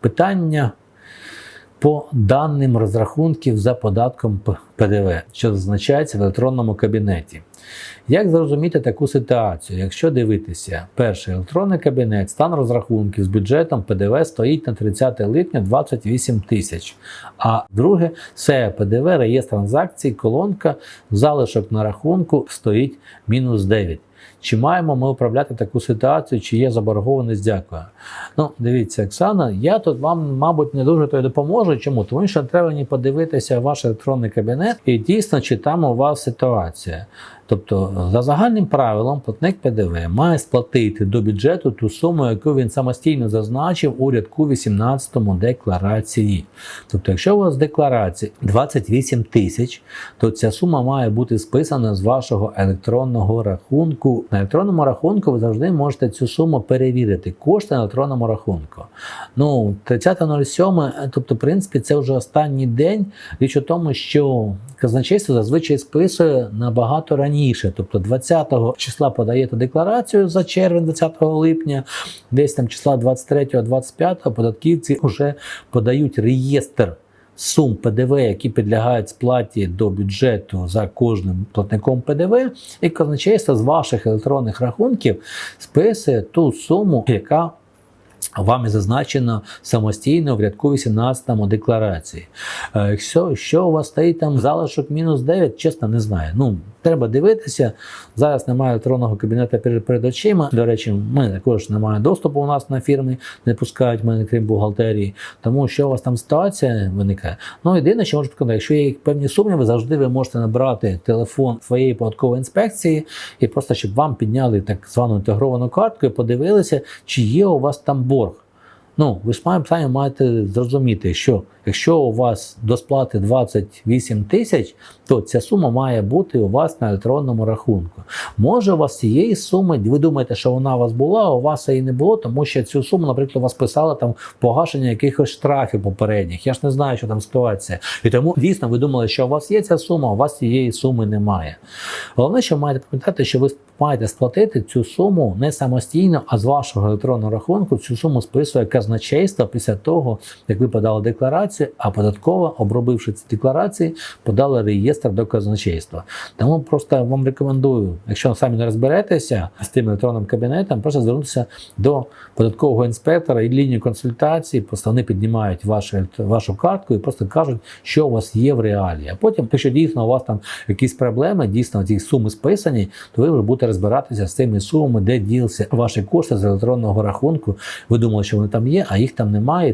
Питання по даним розрахунків за податком ПДВ, що зазначається в електронному кабінеті. Як зрозуміти таку ситуацію? Якщо дивитися, перший електронний кабінет, стан розрахунків з бюджетом ПДВ стоїть на 30 липня 28 тисяч. А друге це ПДВ, реєстр транзакцій, колонка, залишок на рахунку стоїть мінус 9. Чи маємо ми управляти таку ситуацію, чи є заборгованість? Дякую. Ну, дивіться, Оксана, я тут вам, мабуть, не дуже то й допоможу. Чому? Тому що треба не подивитися ваш електронний кабінет і дійсно, чи там у вас ситуація. Тобто, за загальним правилом, платник ПДВ має сплатити до бюджету ту суму, яку він самостійно зазначив у рядку 18 декларації. Тобто, якщо у вас в декларації 28 тисяч, то ця сума має бути списана з вашого електронного рахунку. На електронному рахунку ви завжди можете цю суму перевірити. Кошти на електронному рахунку. Ну, 30.07, тобто, в принципі, це вже останній день. Річ у тому, що казначейство зазвичай списує набагато раніше. Тобто 20 числа подаєте декларацію за червень, 20 липня, десь там числа 23-25 податківці вже подають реєстр. Сум ПДВ, які підлягають сплаті до бюджету за кожним платником ПДВ, і казначейство з ваших електронних рахунків списує ту суму, яка Вами зазначено самостійно в рядку 18 декларації. Е, Якщо що у вас стоїть там залишок мінус 9, чесно не знаю. Ну, треба дивитися. Зараз немає електронного кабінету перед, очима. До речі, ми також немає доступу у нас на фірми, не пускають мене, крім бухгалтерії. Тому що у вас там ситуація виникає. Ну, єдине, що можу сказати, якщо є певні сумніви, завжди ви можете набрати телефон своєї податкової інспекції і просто щоб вам підняли так звану інтегровану картку і подивилися, чи є у вас там борг. Ну, ви ж самі маєте зрозуміти, що якщо у вас до сплати 28 тисяч, то ця сума має бути у вас на електронному рахунку. Може, у вас цієї суми, ви думаєте, що вона у вас була, а у вас її не було, тому що цю суму, наприклад, у вас писали там погашення якихось штрафів попередніх. Я ж не знаю, що там ситуація. І тому дійсно ви думали, що у вас є ця сума, а у вас цієї суми немає. Головне, що маєте пам'ятати, що ви маєте сплатити цю суму не самостійно, а з вашого електронного рахунку цю суму списує казначейство після того, як ви подали декларацію, а податкова, обробивши ці декларації, подала реєстр до казначейства. Тому просто вам рекомендую, якщо самі не розберетеся з тим електронним кабінетом, просто звернутися до податкового інспектора і лінію консультації. Просто вони піднімають вашу, вашу картку і просто кажуть, що у вас є в реалії. А потім, якщо дійсно у вас там якісь проблеми, дійсно ці суми списані, то ви вже будете розбиратися з цими сумами, де ділися ваші кошти з електронного рахунку. Ви думали, що вони там є, а їх там немає.